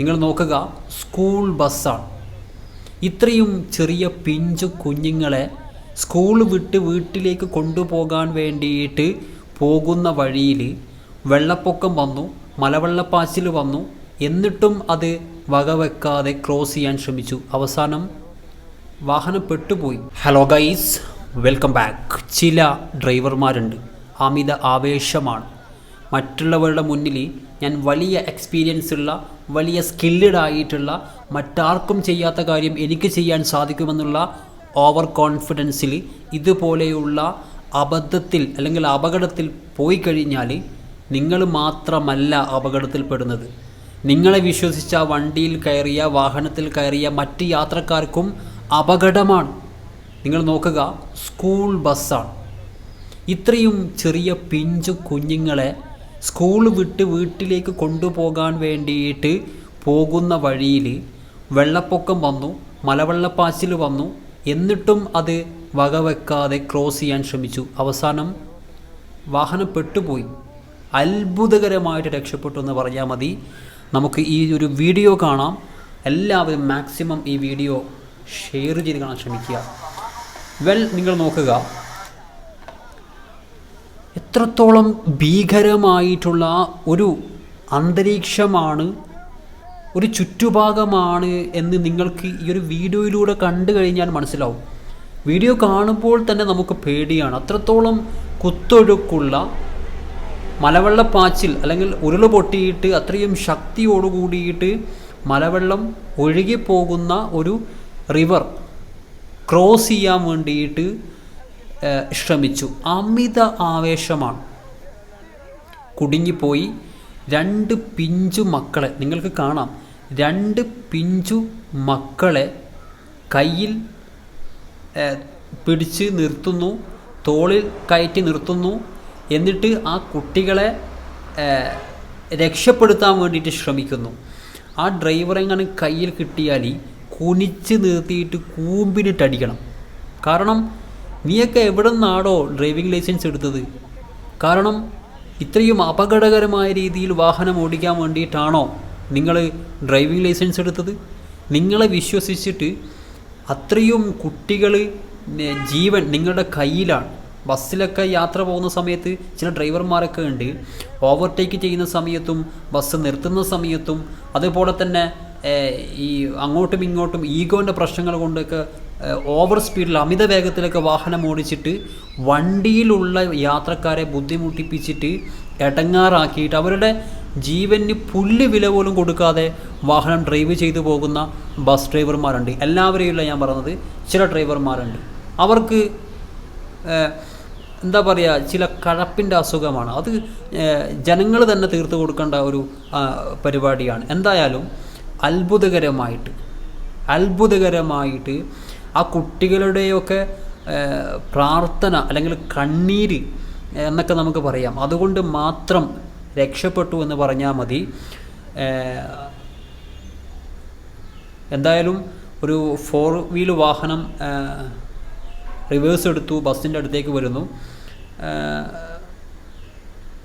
നിങ്ങൾ നോക്കുക സ്കൂൾ ബസ്സാണ് ഇത്രയും ചെറിയ പിഞ്ചു കുഞ്ഞുങ്ങളെ സ്കൂൾ വിട്ട് വീട്ടിലേക്ക് കൊണ്ടുപോകാൻ വേണ്ടിയിട്ട് പോകുന്ന വഴിയിൽ വെള്ളപ്പൊക്കം വന്നു മലവെള്ളപ്പാച്ചിൽ വന്നു. എന്നിട്ടും അത് വകവെക്കാതെ ക്രോസ് ചെയ്യാൻ ശ്രമിച്ചു. അവസാനം വാഹനം പെട്ടുപോയി ഹലോ ഗൈസ് വെൽക്കം ബാക്ക് ചില ഡ്രൈവർമാരുണ്ട് അമിത ആവേശമാണ്. മറ്റുള്ളവരുടെ മുന്നിൽ ഞാൻ വലിയ എക്സ്പീരിയൻസ് ഉള്ള വലിയ സ്കില്ലഡ് ആയിട്ടുള്ള മറ്റാർക്കും ചെയ്യാത്ത കാര്യം എനിക്ക് ചെയ്യാൻ സാധിക്കുമെന്നുള്ള ഓവർ കോൺഫിഡൻസിൽ ഇതുപോലെയുള്ള അബദ്ധത്തിൽ അല്ലെങ്കിൽ അപകടത്തിൽ പോയി കഴിഞ്ഞാൽ നിങ്ങൾ മാത്രമല്ല അപകടത്തിൽപ്പെടുന്നത്. നിങ്ങളെ വിശ്വസിച്ച വണ്ടിയിൽ കയറിയ വാഹനത്തിൽ കയറിയ മറ്റ് യാത്രക്കാർക്കും അപകടമാണ്. നിങ്ങൾ നോക്കുക സ്കൂൾ ബസ്സാണ് ഇത്രയും ചെറിയ പിഞ്ചു കുഞ്ഞുങ്ങളെ സ്കൂൾ വിട്ട് വീട്ടിലേക്ക് കൊണ്ടുപോകാൻ വേണ്ടിയിട്ട് പോകുന്ന വഴിയിൽ വെള്ളപ്പൊക്കം വന്നു മലവെള്ളപ്പാച്ചിൽ വന്നു. എന്നിട്ടും അത് വകവെക്കാതെ ക്രോസ് ചെയ്യാൻ ശ്രമിച്ചു. അവസാനം വാഹനം പെട്ടുപോയി അത്ഭുതകരമായിട്ട് രക്ഷപ്പെട്ടു എന്ന് പറഞ്ഞാൽ മതി. നമുക്ക് ഈ ഒരു വീഡിയോ കാണാം. എല്ലാവരും മാക്സിമം ഈ വീഡിയോ ഷെയർ ചെയ്ത് കാണാൻ ശ്രമിക്കുക. വെൽ നിങ്ങൾ നോക്കുക. എത്രത്തോളം ഭീകരമായിട്ടുള്ള ഒരു അന്തരീക്ഷമാണ് ഒരു ചുറ്റുഭാഗമാണ് എന്ന് നിങ്ങൾക്ക് ഈ ഒരു വീഡിയോയിലൂടെ കണ്ടു കഴിഞ്ഞാൽ മനസ്സിലാവും. വീഡിയോ കാണുമ്പോൾ തന്നെ നമുക്ക് പേടിയാണ്. അത്രത്തോളം കുത്തൊഴുക്കുള്ള മലവെള്ളപ്പാച്ചിൽ അല്ലെങ്കിൽ ഉരുൾ പൊട്ടിയിട്ട് അത്രയും ശക്തിയോടുകൂടിയിട്ട് മലവെള്ളം ഒഴുകിപ്പോകുന്ന ഒരു റിവർ ക്രോസ് ചെയ്യാൻ വേണ്ടിയിട്ട് ശ്രമിച്ചു. അമിത ആവേശമാണ്. കുടുങ്ങിപ്പോയി രണ്ട് പിഞ്ചു മക്കളെ നിങ്ങൾക്ക് കാണാം. രണ്ട് പിഞ്ചു മക്കളെ കയ്യിൽ പിടിച്ച് നിർത്തുന്നു തോളിൽ കയറ്റി നിർത്തുന്നു. എന്നിട്ട് ആ കുട്ടികളെ രക്ഷപ്പെടുത്താൻ വേണ്ടിയിട്ട് ശ്രമിക്കുന്നു. ആ ഡ്രൈവറെങ്ങനെ കയ്യിൽ കിട്ടിയാൽ കുനിച്ച് നിർത്തിയിട്ട് കൂമ്പിനിട്ടടിക്കണം. കാരണം നീയൊക്കെ എവിടെ നിന്നാണോ ഡ്രൈവിംഗ് ലൈസൻസ് എടുത്തത്? കാരണം ഇത്രയും അപകടകരമായ രീതിയിൽ വാഹനം ഓടിക്കാൻ വേണ്ടിയിട്ടാണോ നിങ്ങൾ ഡ്രൈവിംഗ് ലൈസൻസ് എടുത്തത്? നിങ്ങളെ വിശ്വസിച്ചിട്ട് അത്രയും കുട്ടികൾ ജീവൻ നിങ്ങളുടെ കയ്യിലാണ്. ബസ്സിലൊക്കെ യാത്ര പോകുന്ന സമയത്ത് ചില ഡ്രൈവർമാരൊക്കെ ഉണ്ട്. ഓവർടേക്ക് ചെയ്യുന്ന സമയത്തും ബസ് നിർത്തുന്ന സമയത്തും അതുപോലെ തന്നെ ഈ അങ്ങോട്ടും ഇങ്ങോട്ടും ഈഗോന്റെ പ്രശ്നങ്ങൾ കൊണ്ടൊക്കെ ഓവർ സ്പീഡിൽ അമിത വേഗത്തിലൊക്കെ വാഹനം ഓടിച്ചിട്ട് വണ്ടിയിലുള്ള യാത്രക്കാരെ ബുദ്ധിമുട്ടിപ്പിച്ചിട്ട് എടങ്ങാറാക്കിയിട്ട് അവരുടെ ജീവന് പുല്ല് വില പോലും കൊടുക്കാതെ വാഹനം ഡ്രൈവ് ചെയ്തു പോകുന്ന ബസ് ഡ്രൈവർമാരുണ്ട്. എല്ലാവരെയും ഞാൻ പറഞ്ഞത് ചില ഡ്രൈവർമാരുണ്ട്. അവർക്ക് എന്താ പറയുക ചില കഴപ്പിന്റെ അസുഖമാണ്. അത് ജനങ്ങൾ തന്നെ തീർത്തു കൊടുക്കേണ്ട ഒരു പരിപാടിയാണ്. എന്തായാലും അത്ഭുതകരമായിട്ട് അത്ഭുതകരമായിട്ട് ആ കുട്ടികളുടെയൊക്കെ പ്രാർത്ഥന അല്ലെങ്കിൽ കണ്ണീര് എന്നൊക്കെ നമുക്ക് പറയാം. അതുകൊണ്ട് മാത്രം രക്ഷപ്പെട്ടു എന്ന് പറഞ്ഞാൽ മതി. എന്തായാലും ഒരു ഫോർ വീൽ വാഹനം റിവേഴ്സ് എടുത്തു ബസ്സിന്റെ അടുത്തേക്ക് വരുന്നു.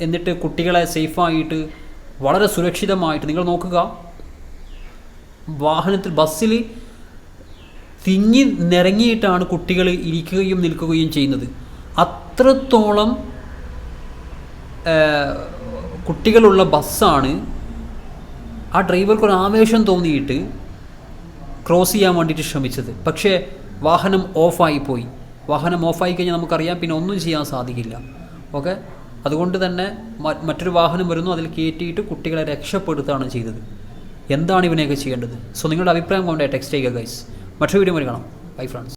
എന്നിട്ട് കുട്ടികളെ സേഫായിട്ട് വളരെ സുരക്ഷിതമായിട്ട് നിങ്ങൾ നോക്കുക വാഹനത്തിൽ ബസ്സിൽ തിങ്ങി നിറങ്ങിയിട്ടാണ് കുട്ടികൾ ഇരിക്കുകയും നിൽക്കുകയും ചെയ്യുന്നത്. അത്രത്തോളം കുട്ടികളുള്ള ബസ്സാണ്. ആ ഡ്രൈവർക്ക് ഒരു ആവേശം തോന്നിയിട്ട് ക്രോസ് ചെയ്യാൻ വേണ്ടിയിട്ട് ശ്രമിച്ചത്. പക്ഷേ വാഹനം ഓഫായി പോയി. വാഹനം ഓഫായി കഴിഞ്ഞാൽ നമുക്കറിയാം പിന്നെ ഒന്നും ചെയ്യാൻ സാധിക്കില്ല. ഓക്കെ? അതുകൊണ്ട് തന്നെ മറ്റൊരു വാഹനം വരുന്നു അതിൽ കയറ്റിയിട്ട് കുട്ടികളെ രക്ഷപ്പെടുത്തുകയാണ് ചെയ്തത്. എന്താണ് ഇവനെയൊക്കെ ചെയ്യേണ്ടത്? സോ നിങ്ങളുടെ അഭിപ്രായം കൊണ്ട് ടെക്സ്റ്റ് ചെയ്യുക ഗൈസ് മറ്റൊരു വീഡിയോ കാണാം. Bye friends